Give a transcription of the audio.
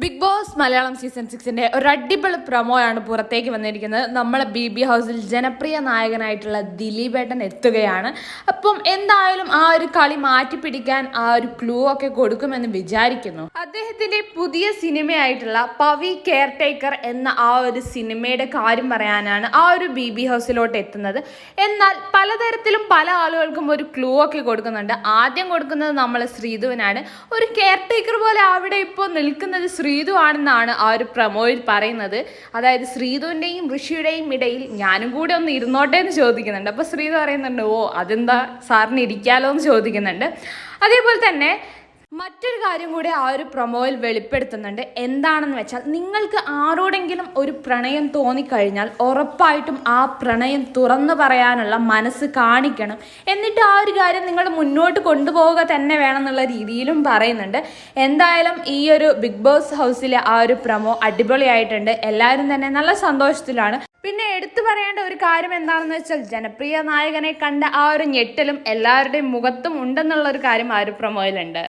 Big Boss Malayalam season സിക്സിന്റെ ഒരു അടിപൊളി പ്രൊമോയാണ് പുറത്തേക്ക് വന്നിരിക്കുന്നത്. നമ്മളെ ബി ബി ഹൗസിൽ ജനപ്രിയ നായകനായിട്ടുള്ള ദിലീപേട്ടൻ എത്തുകയാണ്. അപ്പം എന്തായാലും ആ ഒരു കളി മാറ്റിപ്പിടിക്കാൻ ആ ഒരു ക്ലൂ ഒക്കെ കൊടുക്കുമെന്ന് വിചാരിക്കുന്നു. അദ്ദേഹത്തിന്റെ പുതിയ സിനിമയായിട്ടുള്ള പവി കെയർ ടേക്കർ എന്ന ആ ഒരു സിനിമയുടെ കാര്യം പറയാനാണ് ആ ഒരു ബി ബി ഹൗസിലോട്ട് എത്തുന്നത്. എന്നാൽ പലതരത്തിലും പല ആളുകൾക്കും ഒരു ക്ലൂ ഒക്കെ കൊടുക്കുന്നുണ്ട്. ആദ്യം കൊടുക്കുന്നത് നമ്മൾ ശ്രീധുവിനാണ്. ഒരു കെയർ ടേക്കർ പോലെ അവിടെ ഇപ്പോൾ നിൽക്കുന്നത് ശ്രീധു ആണെന്നാണ് ആ ഒരു പ്രമോയിൽ പറയുന്നത്. അതായത് ശ്രീതുവിന്റെയും ഋഷിയുടെയും ഇടയിൽ ഞാനും കൂടെ ഒന്ന് ഇരുന്നോട്ടെ എന്ന് ചോദിക്കുന്നുണ്ട്. അപ്പോൾ ശ്രീതു പറയുന്നുണ്ട് ഓ അതെന്താ സാറിന് ഇരിക്കാലോ എന്ന് ചോദിക്കുന്നുണ്ട്. അതേപോലെ തന്നെ മറ്റൊരു കാര്യം കൂടി ആ ഒരു പ്രൊമോയിൽ വെളിപ്പെടുത്തുന്നുണ്ട്. എന്താണെന്ന് വെച്ചാൽ നിങ്ങൾക്ക് ആരോടെങ്കിലും ഒരു പ്രണയം തോന്നിക്കഴിഞ്ഞാൽ ഉറപ്പായിട്ടും ആ പ്രണയം തുറന്നു പറയാനുള്ള മനസ്സ് കാണിക്കണം. എന്നിട്ട് ആ ഒരു കാര്യം നിങ്ങൾ മുന്നോട്ട് കൊണ്ടുപോവുക തന്നെ വേണം എന്നുള്ള രീതിയിലും പറയുന്നുണ്ട്. എന്തായാലും ഈ ഒരു ബിഗ് ബോസ് ഹൗസിലെ ആ ഒരു പ്രൊമോ അടിപൊളിയായിട്ടുണ്ട്. എല്ലാവരും തന്നെ നല്ല സന്തോഷത്തിലാണ്. പിന്നെ എടുത്തു പറയേണ്ട ഒരു കാര്യം എന്താണെന്ന് വെച്ചാൽ ജനപ്രിയ നായകനെ കണ്ട ആ ഒരു ഞെട്ടലും എല്ലാവരുടെയും മുഖത്തും ഉണ്ടെന്നുള്ള ഒരു കാര്യം ആ ഒരു പ്രൊമോയിലുണ്ട്.